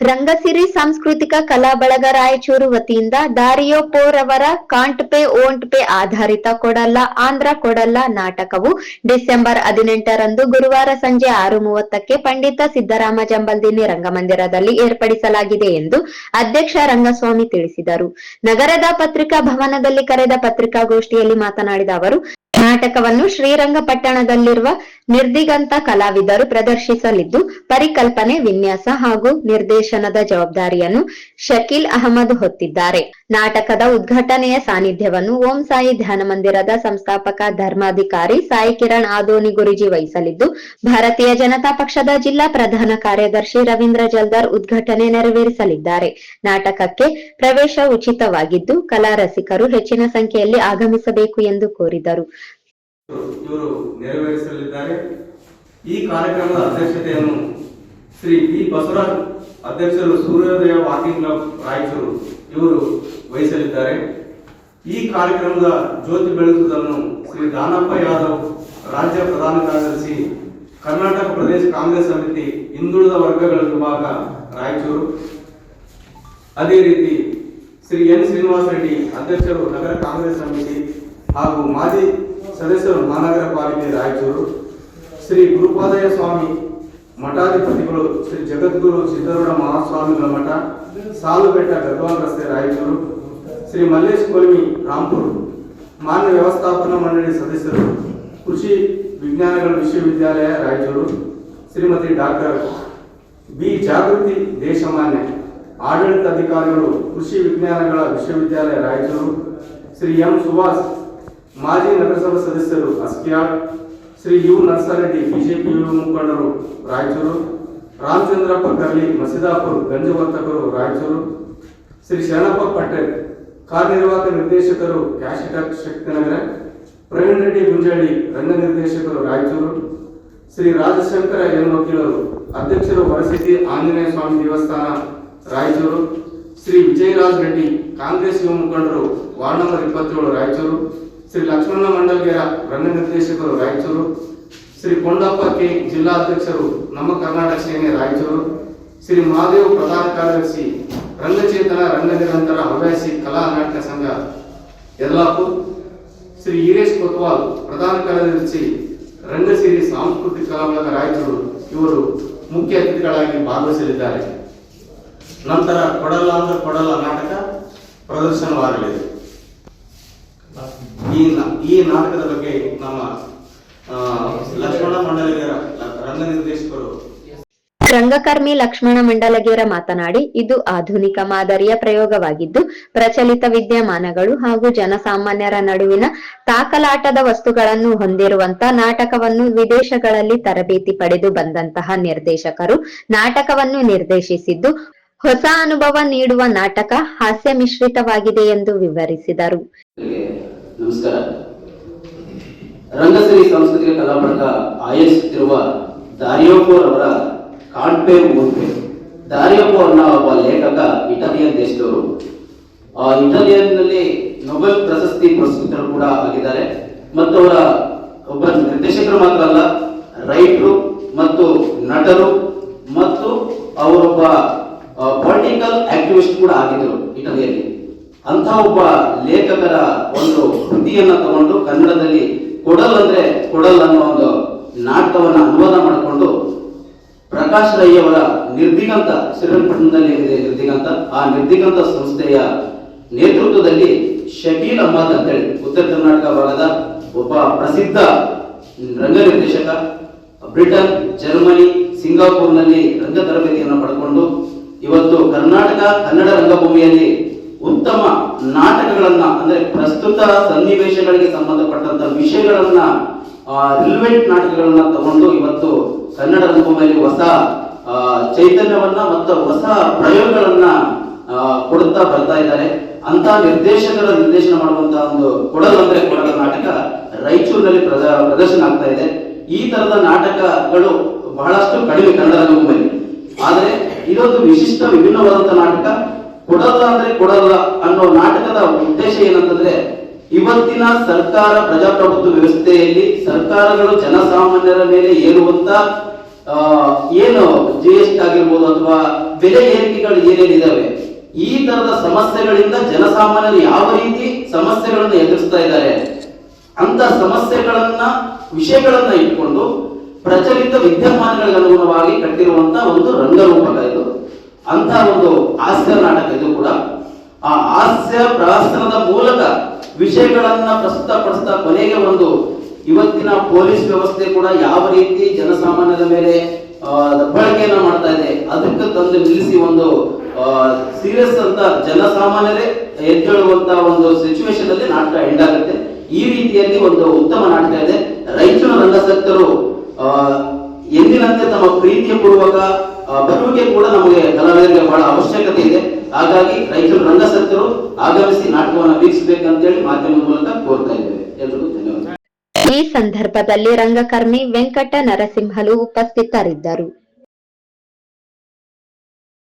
ರಂಗಸಿರಿ ಸಾಂಸ್ಕೃತಿಕ ಕಲಾ ಬಳಗ ರಾಯಚೂರು ವತಿಯಿಂದ ದಾರಿಯೋ ಪೋರ್ ಅವರ ಕಾಂಟ್ ಪೇ, ಓಂಟ್ ಪೇ ಆಧಾರಿತ ಕೊಡಲ್ಲ, ಆಂಧ್ರ ಕೊಡಲ್ಲ ನಾಟಕವು ಡಿಸೆಂಬರ್ ಹದಿನೆಂಟರಂದು ಗುರುವಾರ ಸಂಜೆ ಆರು ಮೂವತ್ತಕ್ಕೆ ಪಂಡಿತ ಸಿದ್ದರಾಮ ಜಂಬಲ್ದಿನಿ ರಂಗಮಂದಿರದಲ್ಲಿ ಏರ್ಪಡಿಸಲಾಗಿದೆ ಎಂದು ಅಧ್ಯಕ್ಷ ರಂಗಸ್ವಾಮಿ ತಿಳಿಸಿದರು. ನಗರದ ಪತ್ರಿಕಾ ಭವನದಲ್ಲಿ ಕರೆದ ಪತ್ರಿಕಾಗೋಷ್ಠಿಯಲ್ಲಿ ಮಾತನಾಡಿದ ಅವರು ನಾಟಕವನ್ನು ಶ್ರೀರಂಗಪಟ್ಟಣದಲ್ಲಿರುವ ನಿರ್ದಿಗಂತ ಕಲಾವಿದರು ಪ್ರದರ್ಶಿಸಲಿದ್ದು, ಪರಿಕಲ್ಪನೆ, ವಿನ್ಯಾಸ ಹಾಗೂ ನಿರ್ದೇಶನದ ಜವಾಬ್ದಾರಿಯನ್ನು ಶಕೀಲ್ ಅಹಮದ್ ಹೊತ್ತಿದ್ದಾರೆ. ನಾಟಕದ ಉದ್ಘಾಟನೆಯ ಸಾನ್ನಿಧ್ಯವನ್ನು ಓಂ ಸಾಯಿ ಧ್ಯಾನ ಮಂದಿರದ ಸಂಸ್ಥಾಪಕ ಧರ್ಮಾಧಿಕಾರಿ ಸಾಯಿ ಕಿರಣ್ ಆದೋನಿ ಗುರುಜಿ ವಹಿಸಲಿದ್ದು, ಭಾರತೀಯ ಜನತಾ ಪಕ್ಷದ ಜಿಲ್ಲಾ ಪ್ರಧಾನ ಕಾರ್ಯದರ್ಶಿ ರವೀಂದ್ರ ಜಲ್ದಾರ್ ಉದ್ಘಾಟನೆ ನೆರವೇರಿಸಲಿದ್ದಾರೆ. ನಾಟಕಕ್ಕೆ ಪ್ರವೇಶ ಉಚಿತವಾಗಿದ್ದು ಕಲಾ ರಸಿಕರು ಹೆಚ್ಚಿನ ಸಂಖ್ಯೆಯಲ್ಲಿ ಆಗಮಿಸಬೇಕು ಎಂದು ಕೋರಿದರು. ಇವರು ನೆರವೇರಿಸಲಿದ್ದಾರೆ. ಈ ಕಾರ್ಯಕ್ರಮದ ಅಧ್ಯಕ್ಷತೆಯನ್ನು ಶ್ರೀ ಪಿ ಬಸವರಾಜ್ ಅಧ್ಯಕ್ಷರು ಸೂರ್ಯೋದಯ ವಾಕಿಂಗ್ ಕ್ಲಬ್ ರಾಯಚೂರು ಇವರು ವಹಿಸಲಿದ್ದಾರೆ. ಈ ಕಾರ್ಯಕ್ರಮದ ಜ್ಯೋತಿ ಬೆಳೆಸುವುದನ್ನು ಶ್ರೀ ದಾನಪ್ಪ ಯಾದವ್ ರಾಜ್ಯ ಪ್ರಧಾನ ಕಾರ್ಯದರ್ಶಿ, ಕರ್ನಾಟಕ ಪ್ರದೇಶ ಕಾಂಗ್ರೆಸ್ ಸಮಿತಿ ಹಿಂದುಳಿದ ವರ್ಗಗಳ ವಿಭಾಗ ರಾಯಚೂರು. ಅದೇ ರೀತಿ ಶ್ರೀ ಎನ್ ಶ್ರೀನಿವಾಸ ರೆಡ್ಡಿ ಅಧ್ಯಕ್ಷರು ನಗರ ಕಾಂಗ್ರೆಸ್ ಸಮಿತಿ ಹಾಗೂ ಮಾಜಿ ಸದಸ್ಯರು ಮಹಾನಗರ ಪಾಲಿಕೆ ರಾಯಚೂರು, ಶ್ರೀ ಗುರುಪಾದಯ ಸ್ವಾಮಿ, ಮಠಾಧಿಪತಿಗಳು, ಶ್ರೀ ಜಗದ್ಗುರು ಸಿದ್ದರೂಢ ಮಹಾಸ್ವಾಮಿಗಳ ಮಠ, ಸಾಲುಬೆಟ್ಟ ಗದ್ವಾಲ್ ರಸ್ತೆ ರಾಯಚೂರು, ಶ್ರೀ ಮಲ್ಲೇಶ್ ಕೊಲ್ಮಿ ರಾಂಪುರ್, ಮಾನ್ಯ ವ್ಯವಸ್ಥಾಪನಾ ಮಂಡಳಿ ಸದಸ್ಯರು, ಕೃಷಿ ವಿಜ್ಞಾನಗಳ ವಿಶ್ವವಿದ್ಯಾಲಯ ರಾಯಚೂರು, ಶ್ರೀಮತಿ ಡಾಕ್ಟರ್ ಬಿ. ಜಾಗೃತಿ ದೇಶಮಾನ್ಯ ಆಡಳಿತ ಅಧಿಕಾರಿಗಳು ಕೃಷಿ ವಿಜ್ಞಾನಗಳ ವಿಶ್ವವಿದ್ಯಾಲಯ ರಾಯಚೂರು, ಶ್ರೀ ಎಂ. ಸುಭಾಷ್ ಮಾಜಿ ನಗರಸಭಾ ಸದಸ್ಯರು ಅಸ್ಕಿಯಾಳ್ ಶ್ರೀ ಯು ನರ್ಸಾರೆಡ್ಡಿ, ಬಿಜೆಪಿ ಮುಖಂಡರು ರಾಯಚೂರು ರಾಮಚಂದ್ರಪ್ಪ ಕರ್ಲಿ ಮಸಿದಾಪುರ್ ಗಂಜವರ್ತಕರು ರಾಯಚೂರು, ಶ್ರೀ ಶರಣಪ್ಪ ಪಟೇಲ್, ಕಾರ್ಯನಿರ್ವಾಹಕ ನಿರ್ದೇಶಕರು ಕ್ಯಾಶಿಟಕ್ ಶಕ್ತಿನಗರ, ಪ್ರವೀಣ್ ರೆಡ್ಡಿ ಗುಂಜಳ್ಳಿ, ರಂಗ ನಿರ್ದೇಶಕರು ರಾಯಚೂರು, ಶ್ರೀ ರಾಜಶಂಕರ ಎನ್ ವಕೀಲರು, ಅಧ್ಯಕ್ಷರು ಹೊರಸಿದ್ದಿ ಆಂಜನೇಯ ಸ್ವಾಮಿ ದೇವಸ್ಥಾನ ರಾಯಚೂರು, ಶ್ರೀ ವಿಜಯರಾಜ್ ರೆಡ್ಡಿ, ಕಾಂಗ್ರೆಸ್ ಯುವ ಮುಖಂಡರು ವಾರ್ಡ್ ನಂಬರ್ ಇಪ್ಪತ್ತೇಳು ರಾಯಚೂರು ಶ್ರೀ ಲಕ್ಷ್ಮಣ ಮಂಡಲ್ಗೆರ ರಂಗ ನಿರ್ದೇಶಕರು ರಾಯಚೂರು, ಶ್ರೀ ಕೊಂಡಪ್ಪ ಕೆ ಜಿಲ್ಲಾಧ್ಯಕ್ಷರು ನಮ್ಮ ಕರ್ನಾಟಕ ಸೇನೆ ರಾಯಚೂರು, ಶ್ರೀ ಮಹಾದೇವ್ ಪ್ರಧಾನ ಕಾರ್ಯದರ್ಶಿ ರಂಗಚೇತನ ರಂಗ ನಿರಂತರ ಹವ್ಯಾಸಿ ಕಲಾ ನಾಟಕ ಸಂಘ ಯಲ್ಲಾಪುರ್, ಶ್ರೀ ಈರೇಶ್ ಕೊತ್ವಾಲ್ ಪ್ರಧಾನ ಕಾರ್ಯದರ್ಶಿ ರಂಗಸಿರಿ ಸಾಂಸ್ಕೃತಿಕ ಕಲಾವಿದ ರಾಯಚೂರು ಇವರು ಮುಖ್ಯ ಅತಿಥಿಗಳಾಗಿ ಭಾಗವಹಿಸಲಿದ್ದಾರೆ. ನಂತರ ಕೊಡಲ್ಲ ಅಂದ್ರೆ ಕೊಡಲ್ಲ ನಾಟಕ ಪ್ರದರ್ಶನವಾಗಲಿದೆ. ಈ ಈ ನಾಟಕದ ಬಗ್ಗೆ ನಮ್ಮ ಲಕ್ಷ್ಮಣ ಮಂಡಲಿಗರ ರಂಗ ನಿರ್ದೇಶಕರು ರಂಗಕರ್ಮಿ ಲಕ್ಷ್ಮಣ ಮಂಡಲಗೇರ ಮಾತನಾಡಿ ಇದು ಆಧುನಿಕ ಮಾದರಿಯ ಪ್ರಯೋಗವಾಗಿದ್ದು ಪ್ರಚಲಿತ ವಿದ್ಯಮಾನಗಳು ಹಾಗೂ ಜನಸಾಮಾನ್ಯರ ನಡುವಿನ ತಾಕಲಾಟದ ವಸ್ತುಗಳನ್ನು ಹೊಂದಿರುವಂತ ನಾಟಕವನ್ನು ವಿದೇಶಗಳಲ್ಲಿ ತರಬೇತಿ ಪಡೆದು ಬಂದಂತಹ ನಿರ್ದೇಶಕರು ನಾಟಕವನ್ನು ನಿರ್ದೇಶಿಸಿದ್ದು ಹೊಸ ಅನುಭವ ನೀಡುವ ನಾಟಕ ಹಾಸ್ಯ ಮಿಶ್ರಿತವಾಗಿದೆ ಎಂದು ವಿವರಿಸಿದರು. ನಮಸ್ಕಾರ. ರಂಗಸಿರಿ ಸಾಂಸ್ಕೃತಿಕ ಕಲಾ ಆಯೋಜಿಸುತ್ತಿರುವ ದಾರಿಯೋಪೋರ್ ಅವರ ಕಾಣ್ಪೆ ಮೂರ್ಪೆ ದಾರಿಯೋಪೋ ಅನ್ನೋ ಒಬ್ಬ ಲೇಖಕ, ಇಟಾಲಿಯನ್ ದೇಶದವರು. ಇಟಾಲಿಯನ್ನಲ್ಲಿ ನೊಬೆಲ್ ಪ್ರಶಸ್ತಿ ಪುರಸ್ಕೃತರು ಕೂಡ ಆಗಿದ್ದಾರೆ. ಮತ್ತು ಅವರ ಒಬ್ಬ ನಿರ್ದೇಶಕರು ಮಾತ್ರ ಅಲ್ಲ, ರೈಟರು ಮತ್ತು ನಟರು ಮತ್ತು ಅವರೊಬ್ಬ ಪೊಲಿಟಿಕಲ್ ಆಕ್ಟಿವಿಸ್ಟ್ ಕೂಡ ಆಗಿದ್ರು ಇಟಲಿಯಲ್ಲಿ. ಅಂತ ಒಬ್ಬ ಲೇಖಕರ ಒಂದು ಕೃತಿಯನ್ನ ತಗೊಂಡು ಕನ್ನಡದಲ್ಲಿ ಕೊಡಲ್ ಅಂದ್ರೆ ಕೊಡಲ್ ಅನ್ನೋ ಒಂದು ನಾಟಕವನ್ನ ಅನುವಾದ ಮಾಡಿಕೊಂಡು ಪ್ರಕಾಶ್ ರೈ ಅವರ ನಿರ್ದಿಗಂತ ಶ್ರೀರಂಗಪಟ್ಟಣದಲ್ಲಿ ಏನಿದೆ ನಿರ್ದಿಗಂತ, ಆ ನಿರ್ದಿಗಂತ ಸಂಸ್ಥೆಯ ನೇತೃತ್ವದಲ್ಲಿ ಶಕೀಲ್ ಅಹಮದ್ ಅಂತೇಳಿ ಉತ್ತರ ಕರ್ನಾಟಕ ಭಾಗದ ಒಬ್ಬ ಪ್ರಸಿದ್ಧ ರಂಗ ನಿರ್ದೇಶಕ ಬ್ರಿಟನ್, ಜರ್ಮನಿ, ಸಿಂಗಾಪುರ್ನಲ್ಲಿ ರಂಗ ತರಬೇತಿಯನ್ನು ಪಡ್ಕೊಂಡು ಇವತ್ತು ಕರ್ನಾಟಕ ಕನ್ನಡ ರಂಗಭೂಮಿಯಲ್ಲಿ ಉತ್ತಮ ನಾಟಕಗಳನ್ನ, ಅಂದ್ರೆ ಪ್ರಸ್ತುತ ಸನ್ನಿವೇಶಗಳಿಗೆ ಸಂಬಂಧಪಟ್ಟಂತ ವಿಷಯಗಳನ್ನ ರಿಲೆವೆಂಟ್ ನಾಟಕಗಳನ್ನ ತಗೊಂಡು ಇವತ್ತು ಕನ್ನಡ ರಂಗಭೂಮಿಯಲ್ಲಿ ಹೊಸ ಚೈತನ್ಯವನ್ನ ಮತ್ತು ಹೊಸ ಪ್ರಯೋಗಗಳನ್ನ ಕೊಡುತ್ತಾ ಬರ್ತಾ ಇದ್ದಾರೆ. ಅಂತ ನಿರ್ದೇಶಕರ ನಿರ್ದೇಶನ ಮಾಡುವಂತ ಒಂದು ಕೊಡಲು ಅಂದ್ರೆ ಕೊಡಲ ನಾಟಕ ರಾಯಚೂರಿನಲ್ಲಿ ಪ್ರದ- ಪ್ರದರ್ಶನ ಆಗ್ತಾ ಇದೆ. ಈ ತರದ ನಾಟಕಗಳು ಬಹಳಷ್ಟು ಕಡಿಮೆ ಕನ್ನಡ ರಂಗಭೂಮಿಯಲ್ಲಿ. ಆದರೆ ಇದೊಂದು ವಿಶಿಷ್ಟ ವಿಭಿನ್ನವಾದಂತ ನಾಟಕ. ಕೊಡಲ್ಲ ಅಂದ್ರೆ ಕೊಡಲ್ಲ ಅನ್ನೋ ನಾಟಕದ ಉದ್ದೇಶ ಏನಂತಂದ್ರೆ, ಇವತ್ತಿನ ಸರ್ಕಾರ ಪ್ರಜಾಪ್ರಭುತ್ವ ವ್ಯವಸ್ಥೆಯಲ್ಲಿ ಸರ್ಕಾರಗಳು ಜನಸಾಮಾನ್ಯರ ಮೇಲೆ ಏರುವಂತ ಏನು ಜಿ ಎಸ್ ಟಿ ಆಗಿರ್ಬೋದು ಅಥವಾ ಬೆಲೆ ಏರಿಕೆಗಳು ಏನೇನಿದಾವೆ ಈ ತರದ ಸಮಸ್ಯೆಗಳಿಂದ ಜನಸಾಮಾನ್ಯರು ಯಾವ ರೀತಿ ಸಮಸ್ಯೆಗಳನ್ನು ಎದುರಿಸ್ತಾ ಇದ್ದಾರೆ, ಅಂತ ಸಮಸ್ಯೆಗಳನ್ನ ವಿಷಯಗಳನ್ನ ಇಟ್ಕೊಂಡು ಪ್ರಚಲಿತ ವಿದ್ಯಮಾನಗಳಿಗೆ ಅನುಗುಣವಾಗಿ ಕಟ್ಟಿರುವಂತ ಒಂದು ರಂಗರೂಪಕ ಇದು. ಅಂತ ಒಂದು ಹಾಸ್ಯ ನಾಟಕ ಇದು ಕೂಡ. ಆ ಹಾಸ್ಯ ಪ್ರಹಸನದ ಮೂಲಕ ವಿಷಯಗಳನ್ನ ಪ್ರಸ್ತುತಪಡಿಸ್ತಾ ಕೊನೆಗೆ ಒಂದು ಇವತ್ತಿನ ಪೊಲೀಸ್ ವ್ಯವಸ್ಥೆ ಕೂಡ ಯಾವ ರೀತಿ ಜನಸಾಮಾನ್ಯರ ಮೇಲೆ ಬಳಕೆಯನ್ನ ಮಾಡ್ತಾ ಇದೆ, ಅದಕ್ಕೆ ತಂದು ನಿಲ್ಲಿಸಿ ಒಂದು ಸೀರಿಯಸ್ ಅಂತ ಜನಸಾಮಾನ್ಯರೇ ಎದ್ದೇಳುವಂತ ಒಂದು ಸಿಚುವೇಶನ್ ಅಲ್ಲಿ ನಾಟಕ ಎಂಡ್ ಆಗುತ್ತೆ. ಈ ರೀತಿಯಲ್ಲಿ ಒಂದು ಉತ್ತಮ ನಾಟಕ ಇದೆ. ರೈತರು ರಂಗಸಕ್ತರು ಎಂದಿನಂತೆ ತಮ್ಮ ಪ್ರೀತಿಯ ಪೂರ್ವಕ ಬರುವಿಕೆ ಕೂಡ ನಮಗೆ ಕಲಾವಿದರಿಗೆ ಬಹಳ ಅವಶ್ಯಕತೆ ಇದೆ. ಹಾಗಾಗಿ ರೈತರು, ರಂಗಸತ್ತರು ಆಗಮಿಸಿ ನಾಟಕವನ್ನು ವೀಕ್ಷಿಸಬೇಕಂತೇಳಿ ಮಾಧ್ಯಮದ ಮೂಲಕ ಕೋರ್ತಾ ಇದ್ದೇವೆ. ಎಲ್ರಿಗೂ ಧನ್ಯವಾದ ಈ ಸಂದರ್ಭದಲ್ಲಿ ರಂಗಕರ್ಮಿ ವೆಂಕಟ ನರಸಿಂಹಲು ಉಪಸ್ಥಿತರಿದ್ದರು.